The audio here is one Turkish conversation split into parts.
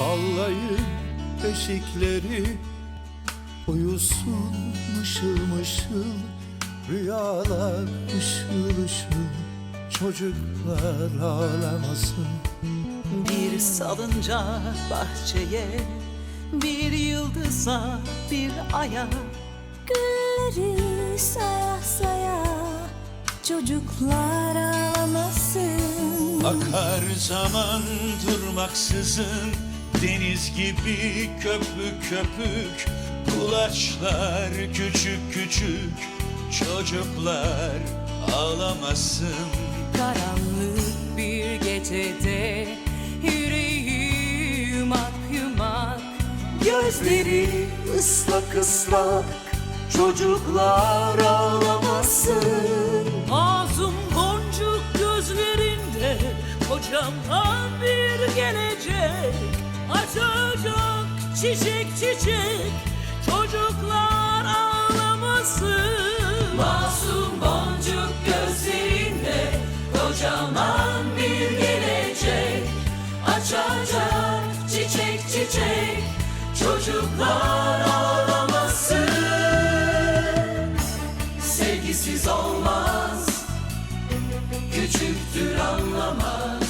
alayım beşikleri Uyusun mışıl mışıl Rüyalar ışıl ışıl Çocuklar ağlamasın. Bir salınca bahçeye Bir yıldıza bir aya. Gülleri saya saya Çocuklar ağlamasın. Akar zaman durmaksızın Deniz gibi köpük köpük Kulaçlar küçük küçük Çocuklar ağlamasın. Karanlık bir gecede Yüreği yumak yumak Gözleri ıslak ıslak Çocuklar ağlamasın. Masum boncuk gözlerinde Kocaman bir gelecek Açacak çiçek çiçek Çocuklar ağlamasın. Masum boncuk gözlerinde Kocaman bir gelecek. Açacak çiçek çiçek Çocuklar ağlamasın. Sevgisiz olmaz Küçüktür anlamaz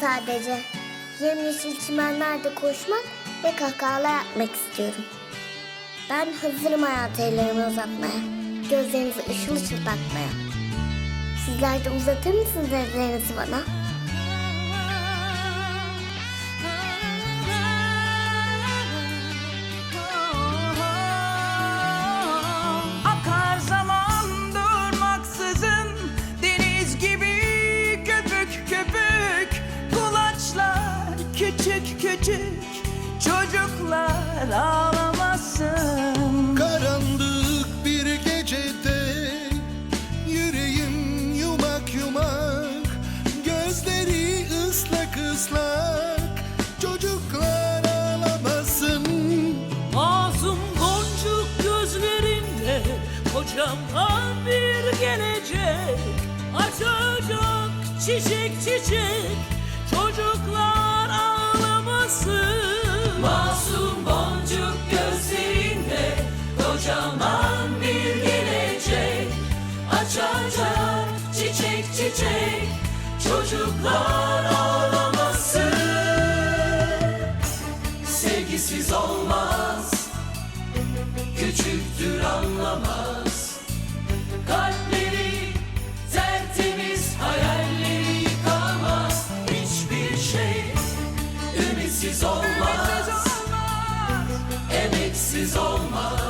sadece. Yemyeşil çimenlerde koşmak ve kahkahalar atmak istiyorum. Ben hazırım hayat ellerimi uzatmaya. Gözlerinizi ışıl ışıl bakmaya. Sizler de uzatır mısınız ellerinizi bana? Kocaman bir gelecek. Açacak çiçek çiçek. Çocuklar ağlamasın. Masum boncuk gözlerinde Kocaman bir gelecek. Açacak çiçek çiçek. Çocuklar ağlamasın. Sevgisiz olmaz Küçüktür anlamaz Emeksiz olmaz